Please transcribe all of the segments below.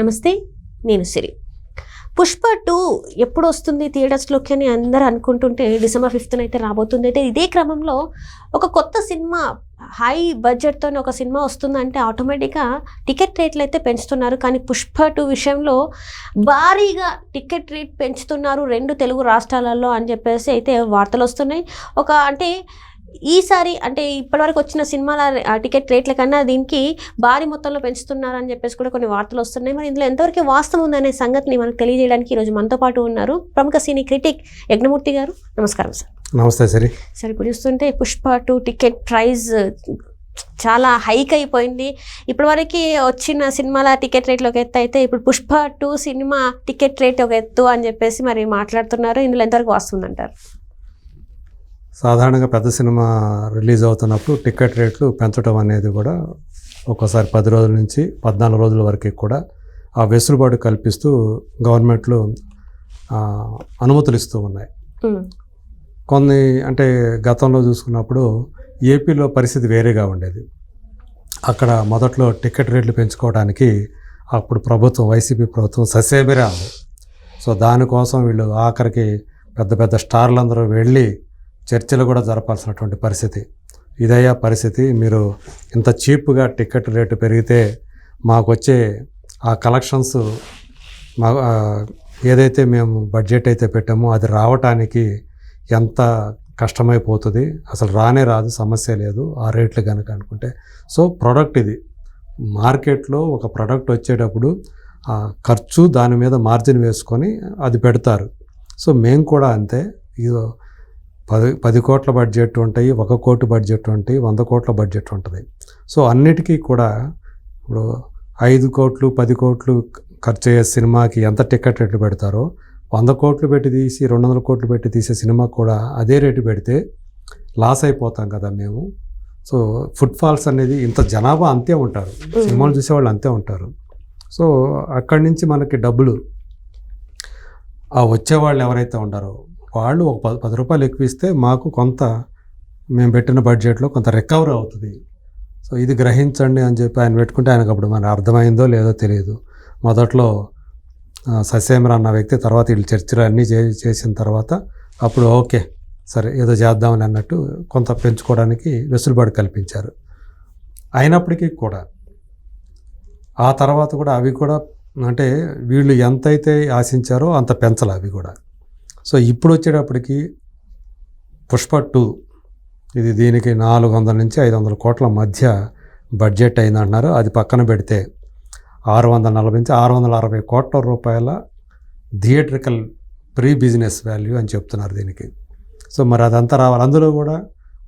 నమస్తే నేను సిరి. పుష్ప టూ ఎప్పుడు వస్తుంది థియేటర్స్లోకి అని అందరూ అనుకుంటుంటే డిసెంబర్ ఫిఫ్త్న అయితే రాబోతుంది. అయితే ఇదే క్రమంలో ఒక కొత్త సినిమా హై బడ్జెట్తో ఒక సినిమా వస్తుందంటే ఆటోమేటిక్గా టికెట్ రేట్లు అయితే పెంచుతున్నారు. కానీ పుష్ప టూ విషయంలో భారీగా టికెట్ రేట్ పెంచుతున్నారు రెండు తెలుగు రాష్ట్రాలలో అని చెప్పేసి అయితే వార్తలు వస్తున్నాయి. ఒక అంటే ఈసారి అంటే ఇప్పటివరకు వచ్చిన సినిమాల టికెట్ రేట్ల కన్నా దీనికి భారీ మొత్తంలో పెంచుతున్నారని చెప్పేసి కూడా కొన్ని వార్తలు వస్తున్నాయి. మరి ఇందులో ఎంతవరకు వాస్తవం ఉందనే సంగతిని మనకు తెలియజేయడానికి ఈరోజు మనతో పాటు ఉన్నారు ప్రముఖ సినీ క్రిటిక్ యజ్ఞమూర్తి గారు. నమస్కారం సార్. నమస్తే సరి. సార్ ఇప్పుడు చూస్తుంటే పుష్ప టూ టికెట్ ప్రైస్ చాలా హైక్ అయిపోయింది. ఇప్పటివరకు వచ్చిన సినిమాల టికెట్ రేట్లు ఒక ఎత్తు అయితే ఇప్పుడు పుష్ప టూ సినిమా టికెట్ రేట్ ఒక ఎత్తు అని చెప్పేసి మరి మాట్లాడుతున్నారు. ఇందులో ఎంతవరకు వస్తుందంటారు సాధారణంగా పెద్ద సినిమా రిలీజ్ అవుతున్నప్పుడు టికెట్ రేట్లు పెంచడం అనేది కూడా ఒక్కోసారి పది రోజుల నుంచి పద్నాలుగు రోజుల వరకు కూడా ఆ వెసులుబాటు కల్పిస్తూ గవర్నమెంట్లు అనుమతులు ఇస్తూ ఉన్నాయి. కొన్ని అంటే గతంలో చూసుకున్నప్పుడు ఏపీలో పరిస్థితి వేరేగా ఉండేది. అక్కడ మొదట్లో టికెట్ రేట్లు పెంచుకోవడానికి అప్పుడు ప్రభుత్వం వైసీపీ ప్రభుత్వం ససేమిరా. సో దానికోసం వీళ్ళు ఆఖరికి పెద్ద పెద్ద స్టార్లందరూ వెళ్ళి చర్చలు కూడా జరపాల్సినటువంటి పరిస్థితి. ఇదయ్యా పరిస్థితి. మీరు ఇంత చీప్గా టికెట్ రేటు పెరిగితే మాకు వచ్చే ఆ కలెక్షన్స్ మా ఏదైతే మేము బడ్జెట్ అయితే పెట్టామో అది రావటానికి ఎంత కష్టమైపోతుంది. అసలు రానే రాదు సమస్య లేదు ఆ రేట్లు కనుక అనుకుంటే. సో ప్రోడక్ట్ ఇది. మార్కెట్లో ఒక ప్రోడక్ట్ వచ్చేటప్పుడు ఆ ఖర్చు దాని మీద మార్జిన్ వేసుకొని అది పెడతారు. సో మేము కూడా అంతే. ఇదో పది పది కోట్ల బడ్జెట్ ఉంటాయి ఒక కోటి బడ్జెట్ ఉంటాయి వంద కోట్ల బడ్జెట్ ఉంటుంది. సో అన్నిటికీ కూడా ఇప్పుడు ఐదు కోట్లు పది కోట్లు ఖర్చు అయ్యే సినిమాకి ఎంత టికెట్ రేట్లు పెడతారో వంద కోట్లు పెట్టి తీసి రెండు వందల కోట్లు పెట్టి తీసే సినిమా కూడా అదే రేటు పెడితే లాస్ అయిపోతాం కదా మేము. సో ఫుట్ ఫాల్స్ అనేది ఇంత జనాభా అంతే ఉంటారు. సినిమాలు చూసేవాళ్ళు అంతే ఉంటారు. సో అక్కడి నుంచి మనకి డబ్బులు. ఆ వచ్చేవాళ్ళు ఎవరైతే ఉంటారో వాళ్ళు ఒక పది పది రూపాయలు ఎక్కువ ఇస్తే మాకు కొంత మేము పెట్టిన బడ్జెట్లో కొంత రికవర్ అవుతుంది. సో ఇది గ్రహించండి అని చెప్పి ఆయన పెట్టుకుంటే ఆయనకు అప్పుడు మన అర్థమైందో లేదో తెలియదు. మొదట్లో ససేమరా అన్న వ్యక్తి తర్వాత వీళ్ళు చర్చలు అన్నీ చే చేసిన తర్వాత అప్పుడు ఓకే సరే ఏదో చేద్దామని అన్నట్టు కొంత పెంచుకోవడానికి వెసులుబాటు కల్పించారు. అయినప్పటికీ కూడా ఆ తర్వాత కూడా అవి కూడా అంటే వీళ్ళు ఎంతైతే ఆశించారో అంత పెంచాలి అవి కూడా. సో ఇప్పుడు వచ్చేటప్పటికి పుష్ప టూ ఇది దీనికి నాలుగు వందల నుంచి ఐదు వందల కోట్ల మధ్య బడ్జెట్ అయిందంటున్నారు. అది పక్కన పెడితే ఆరు వందల నలభై నుంచి ఆరు వందల అరవై కోట్ల రూపాయల థియేట్రికల్ ప్రీ బిజినెస్ వాల్యూ అని చెప్తున్నారు దీనికి. సో మరి అదంతా రావాలి. అందులో కూడా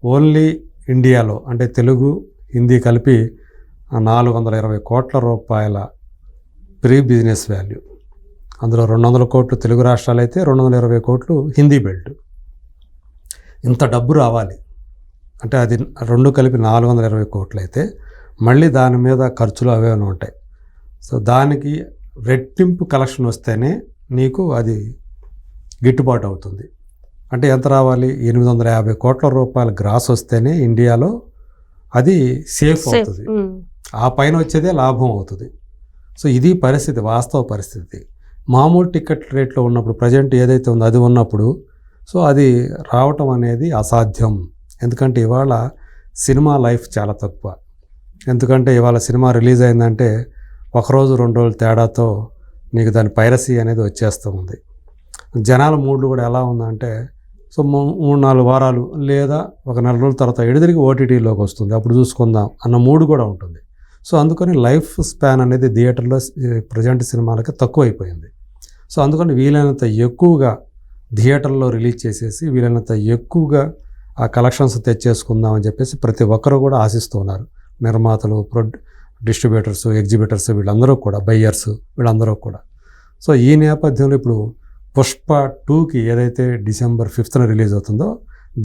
ఓన్లీ ఇండియాలో అంటే తెలుగు హిందీ కలిపి నాలుగు వందల ఇరవై కోట్ల రూపాయల ప్రీ బిజినెస్ వాల్యూ. అందులో రెండు వందల కోట్లు తెలుగు రాష్ట్రాలు అయితే రెండు వందల ఇరవై కోట్లు హిందీ బెల్ట్. ఇంత డబ్బు రావాలి. అంటే అది రెండు కలిపి నాలుగు వందల ఇరవై కోట్లు అయితే మళ్ళీ దాని మీద ఖర్చులు అవే ఉంటాయి. సో దానికి రెట్టింపు కలెక్షన్ వస్తేనే నీకు అది గిట్టుబాటు అవుతుంది. అంటే ఎంత రావాలి? ఎనిమిది వందల యాభై కోట్ల రూపాయల గ్రాస్ వస్తేనే ఇండియాలో అది సేఫ్ అవుతుంది. ఆ పైన వచ్చేదే లాభం అవుతుంది. సో ఇది పరిస్థితి వాస్తవ పరిస్థితి. మామూలు టికెట్ రేట్లో ఉన్నప్పుడు ప్రజెంట్ ఏదైతే ఉందో అది ఉన్నప్పుడు సో అది రావటం అనేది అసాధ్యం. ఎందుకంటే ఇవాళ సినిమా లైఫ్ చాలా తక్కువ. ఎందుకంటే ఇవాళ సినిమా రిలీజ్ అయిందంటే ఒకరోజు రెండు రోజుల తేడాతో నీకు దాని పైరసీ అనేది వచ్చేస్తూ ఉంది. జనాల మూడ్లు కూడా ఎలా ఉందంటే సో మూ- మూడు నాలుగు వారాలు లేదా ఒక నెల రోజుల తర్వాత ఎడిదిరిగి ఓటీటీలోకి వస్తుంది. అప్పుడు చూసుకుందాం అన్న మూడు కూడా ఉంటుంది. సో అందుకని లైఫ్ స్పాన్ అనేది థియేటర్లో ప్రజెంట్ సినిమాలకి తక్కువ అయిపోయింది సో అందుకని వీలైనంత ఎక్కువగా థియేటర్లో రిలీజ్ చేసేసి వీలైనంత ఎక్కువగా ఆ కలెక్షన్స్ తెచ్చేసుకుందాం అని చెప్పేసి ప్రతి ఒక్కరు కూడా ఆశిస్తూ ఉన్నారు. నిర్మాతలు ప్రొ డిస్ట్రిబ్యూటర్స్ ఎగ్జిబిటర్స్ వీళ్ళందరూ కూడా బయ్యర్స్ వీళ్ళందరూ కూడా. సో ఈ నేపథ్యంలో ఇప్పుడు పుష్ప టూకి ఏదైతే డిసెంబర్ ఫిఫ్త్న రిలీజ్ అవుతుందో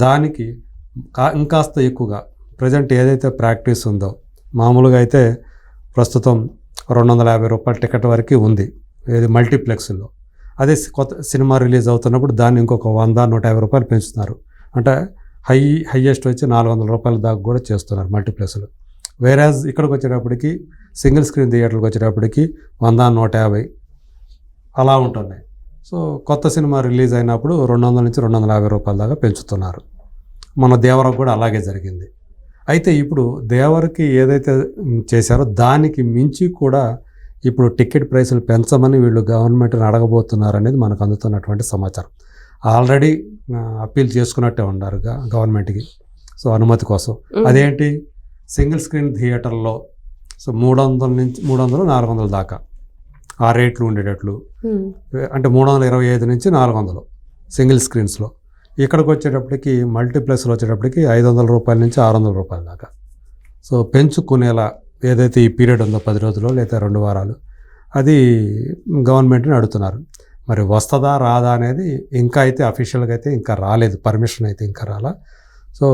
దానికి కా ఇంకాస్త ఎక్కువగా ప్రజెంట్ ఏదైతే ప్రాక్టీస్ ఉందో మామూలుగా అయితే ప్రస్తుతం రెండు వందల యాభై రూపాయల టికెట్ వరకు ఉంది. ఏది మల్టీప్లెక్స్లో. అదే కొత్త సినిమా రిలీజ్ అవుతున్నప్పుడు దాన్ని ఇంకొక వంద నూట యాభై రూపాయలు పెంచుతున్నారు. అంటే హై హయ్యెస్ట్ వచ్చి నాలుగు వందల రూపాయల దాకా కూడా చేస్తున్నారు మల్టీప్లెక్స్లు. వేరాజ్ ఇక్కడికి వచ్చేటప్పటికి సింగిల్ స్క్రీన్ థియేటర్కి వచ్చేటప్పటికి వంద నూట యాభై అలా ఉంటున్నాయి. సో కొత్త సినిమా రిలీజ్ అయినప్పుడు రెండు వందల నుంచి రెండు వందల యాభై రూపాయల దాకా పెంచుతున్నారు. మన దేవరకు కూడా అలాగే జరిగింది. అయితే ఇప్పుడు దేవరికి ఏదైతే చేశారో దానికి మించి కూడా ఇప్పుడు టికెట్ ప్రైసులు పెంచమని వీళ్ళు గవర్నమెంట్ని అడగబోతున్నారు అనేది మనకు అందుతున్నటువంటి సమాచారం. ఆల్రెడీ అప్పీల్ చేసుకున్నట్టే ఉన్నారు గవర్నమెంట్కి. సో అనుమతి కోసం. అదేంటి? సింగిల్ స్క్రీన్ థియేటర్లో సో మూడు వందల నుంచి మూడు వందలు నాలుగు వందల దాకా. ఆ రేట్లు ఉండేటట్లు. అంటే మూడు వందల ఇరవై ఐదు నుంచి నాలుగు వందలు సింగిల్ స్క్రీన్స్లో. ఇక్కడికి వచ్చేటప్పటికి మల్టీప్లెక్స్లో వచ్చేటప్పటికి ఐదు వందల రూపాయల నుంచి ఆరు వందల రూపాయల దాకా. సో పెంచుకునేలా ఏదైతే ఈ పీరియడ్ ఉందో పది రోజులు లేదా రెండు వారాలు అది గవర్నమెంట్ని అడుగుతున్నారు. మరి వస్తుందా రాదా అనేది ఇంకా అయితే అఫీషియల్గా అయితే ఇంకా రాలేదు. పర్మిషన్ అయితే ఇంకా రాలా. సో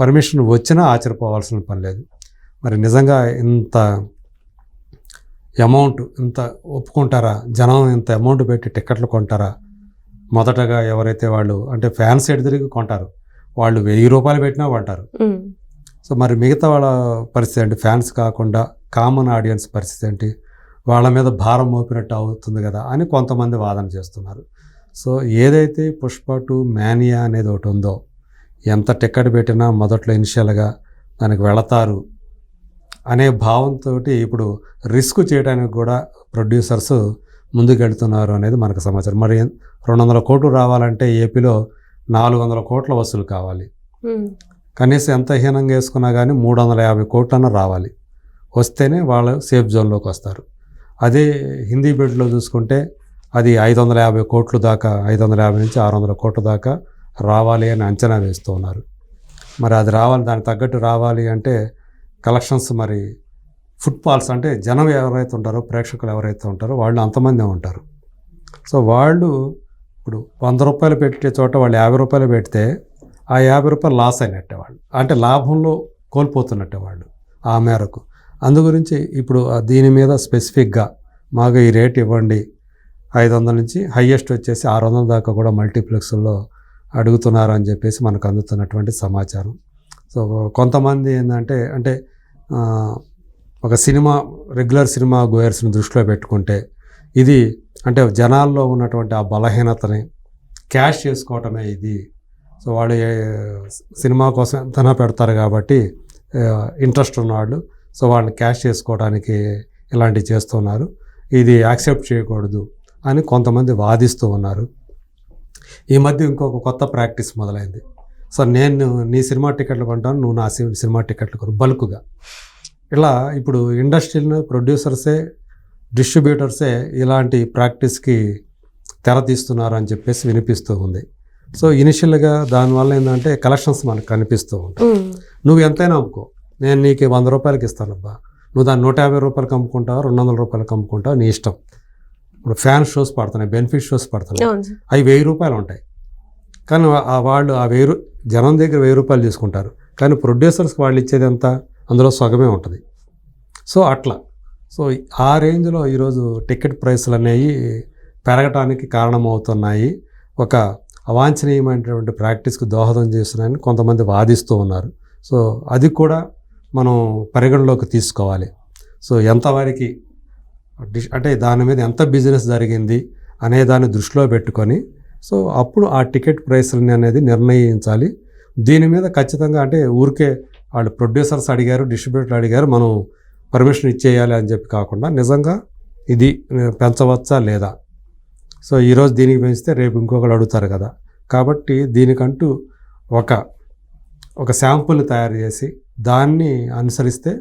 పర్మిషన్ వచ్చినా ఆచరిపోవాల్సిన పని లేదు. మరి నిజంగా ఇంత అమౌంట్ ఇంత ఒప్పుకుంటారా? జనం ఇంత అమౌంట్ పెట్టి టికెట్లు కొంటారా? మొదటగా ఎవరైతే వాళ్ళు అంటే ఫ్యాన్స్ ఎటు తిరిగి కొంటారు? వాళ్ళు వెయ్యి రూపాయలు పెట్టినా కొంటారు. సో మరి మిగతా వాళ్ళ పరిస్థితి ఏంటి? ఫ్యాన్స్ కాకుండా కామన్ ఆడియన్స్ పరిస్థితి ఏంటి? వాళ్ళ మీద భారం మోపినట్టు అవుతుంది కదా అని కొంతమంది వాదన చేస్తున్నారు. సో ఏదైతే పుష్ప టు మ్యానియా అనేది ఒకటి ఉందో ఎంత టికెట్ పెట్టినా మొదట్లో ఇనిషియల్గా దానికి వెళతారు అనే భావంతో ఇప్పుడు రిస్క్ చేయడానికి కూడా ప్రొడ్యూసర్స్ ముందుకెళ్తున్నారు అనేది మనకు సమాచారం. మరి రెండు వందల కోట్లు రావాలంటే ఏపీలో నాలుగు వందల కోట్ల వసూలు కావాలి. కనీసం ఎంత హీనంగా వేసుకున్నా కానీ మూడు వందల యాభై కోట్లన్న రావాలి. వస్తేనే వాళ్ళు సేఫ్ జోన్లోకి వస్తారు. అదే హిందీ బెడ్లో చూసుకుంటే అది ఐదు వందల యాభై కోట్లు దాకా ఐదు వందల యాభై నుంచి ఆరు వందల కోట్ల దాకా రావాలి అని అంచనా వేస్తూ ఉన్నారు. మరి అది రావాలి దానికి తగ్గట్టు రావాలి అంటే కలెక్షన్స్ మరి ఫుట్పాల్స్ అంటే జనం ఎవరైతే ఉంటారో ప్రేక్షకులు ఎవరైతే ఉంటారో వాళ్ళు అంతమందే ఉంటారు. సో వాళ్ళు ఇప్పుడు వంద రూపాయలు పెట్టే చోట వాళ్ళు యాభై రూపాయలు పెడితే ఆ యాభై రూపాయలు లాస్ అయినట్టే వాళ్ళు అంటే లాభంలో కోల్పోతున్నట్టే వాళ్ళు ఆ మేరకు. అందు గురించి ఇప్పుడు దీని మీద స్పెసిఫిక్గా మాకు ఈ రేట్ ఇవ్వండి. ఐదు వందల నుంచి హయ్యెస్ట్ వచ్చేసి ఆరు వందల దాకా కూడా మల్టీప్లెక్స్లో అడుగుతున్నారు అని చెప్పేసి మనకు అందుతున్నటువంటి సమాచారం. సో కొంతమంది ఏంటంటే అంటే ఒక సినిమా రెగ్యులర్ సినిమా గోయర్స్ని దృష్టిలో పెట్టుకుంటే ఇది అంటే జనాల్లో ఉన్నటువంటి ఆ బలహీనతని క్యాష్ చేసుకోవటమే ఇది సో వాడు సినిమా కోసం ఎంతనా పెడతారు కాబట్టి ఇంట్రెస్ట్ ఉన్నవాళ్ళు. సో వాళ్ళని క్యాష్ చేసుకోవడానికి ఇలాంటివి చేస్తున్నారు. ఇది యాక్సెప్ట్ చేయకూడదు అని కొంతమంది వాదిస్తూ ఉన్నారు. ఈ మధ్య ఇంకొక కొత్త ప్రాక్టీస్ మొదలైంది. సో నేను నీ సినిమా టికెట్లు కొంటాను నువ్వు నా సినిమా టికెట్లు కొను బల్క్గా. ఇలా ఇప్పుడు ఇండస్ట్రీలో ప్రొడ్యూసర్సే డిస్ట్రిబ్యూటర్సే ఇలాంటి ప్రాక్టీస్కి తెర తీస్తున్నారు అని చెప్పేసి వినిపిస్తూ ఉంది. సో ఇనిషియల్గా దానివల్ల ఏంటంటే కలెక్షన్స్ మనకు కనిపిస్తూ ఉంటాయి. నువ్వు ఎంతైనా అమ్ముకో. నేను నీకు వంద రూపాయలకి ఇస్తానబ్బా. నువ్వు దాన్ని నూట యాభై రూపాయలకి అమ్ముకుంటావు రెండు వందల రూపాయలకి అమ్ముకుంటావు? నీ ఇష్టం. ఇప్పుడు ఫ్యాన్ షోస్ పడుతున్నాయి బెనిఫిట్ షోస్ పడుతున్నాయి. అవి వెయ్యి రూపాయలు ఉంటాయి. కానీ ఆ వాళ్ళు ఆ వెయ్యి రూ- జనం దగ్గర వెయ్యి రూపాయలు తీసుకుంటారు. కానీ ప్రొడ్యూసర్స్కి వాళ్ళు ఇచ్చేది ఎంత? అందులో సగమే ఉంటుంది. సో అట్లా. సో ఆ రేంజ్లో ఈరోజు టికెట్ ప్రైస్లు అనేవి పెరగటానికి కారణమవుతున్నాయి. ఒక అవాంఛనీయమైనటువంటి ప్రాక్టీస్కి దోహదం చేస్తున్నాయని కొంతమంది వాదిస్తూ ఉన్నారు. సో అది కూడా మనం పరిగణలోకి తీసుకోవాలి. సో ఎంతవరకు డిష్ అంటే దాని మీద ఎంత బిజినెస్ జరిగింది అనే దాన్ని దృష్టిలో పెట్టుకొని సో అప్పుడు ఆ టికెట్ ప్రైస్లని అనేది నిర్ణయించాలి. దీని మీద ఖచ్చితంగా అంటే ఊరికే వాళ్ళు ప్రొడ్యూసర్స్ అడిగారు డిస్ట్రిబ్యూటర్ అడిగారు మనం పర్మిషన్ ఇచ్చేయాలి అని చెప్పి కాకుండా నిజంగా ఇది పెంచవచ్చా లేదా? సో ఈరోజు దీనికి పెంచితే రేపు ఇంకొకరు అడుగుతారు కదా. కాబట్టి దీనికంటూ ఒక ఒక శాంపుల్ని తయారు చేసి దాన్ని అనుసరిస్తే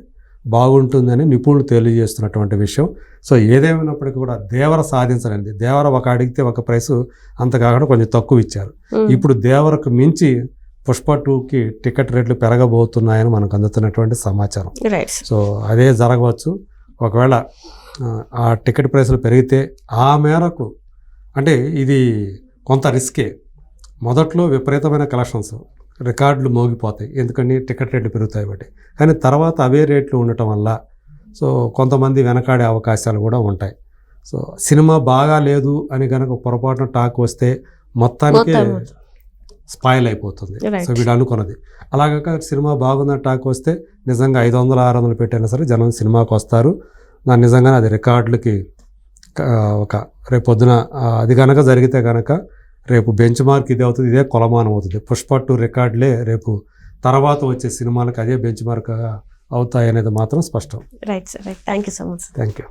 బాగుంటుందని నిపుణులు తెలియజేస్తున్నటువంటి విషయం. సో ఏదేమైనప్పటికీ కూడా దేవర సాధించలేనిది. దేవర ఒక అడిగితే ఒక ప్రైస్ అంత కాకుండా కొంచెం తక్కువ ఇచ్చారు. ఇప్పుడు దేవరకు మించి పుష్ప టూకి టికెట్ రేట్లు పెరగబోతున్నాయని మనకు అందుతున్నటువంటి సమాచారం. సో అదే జరగవచ్చు. ఒకవేళ ఆ టికెట్ ప్రైస్లు పెరిగితే ఆ మేరకు అంటే ఇది కొంత రిస్కే. మొదట్లో విపరీతమైన కలెక్షన్స్. రికార్డులు మోగిపోతాయి. ఎందుకని టికెట్ రేట్లు పెరుగుతాయి బట్టి కానీ తర్వాత అవే రేట్లు ఉండటం వల్ల సో కొంతమంది వెనకాడే అవకాశాలు కూడా ఉంటాయి. సో సినిమా బాగా లేదు అని కనుక పొరపాటున టాక్ వస్తే మొత్తానికే మొత్తం. స్పాయిల్ అయిపోతుంది. సో వీళ్ళు అనుకున్నది. అలాగాక సినిమా బాగుందని టాక్ వస్తే నిజంగా ఐదు వందలు ఆరు వందలు పెట్టైనా సరే జనం సినిమాకి వస్తారు. దాని నిజంగానే అది రికార్డులకి ఒక రేపు పొద్దున అది కనుక జరిగితే కనుక రేపు బెంచ్ మార్క్ ఇది అవుతుంది ఇదే కొలమానం అవుతుంది. పుష్ప టూ రికార్డులే రేపు తర్వాత వచ్చే సినిమాలకు అదే బెంచ్ మార్క్ అవుతాయి అనేది మాత్రం స్పష్టం. Right sir right thank you so much thank you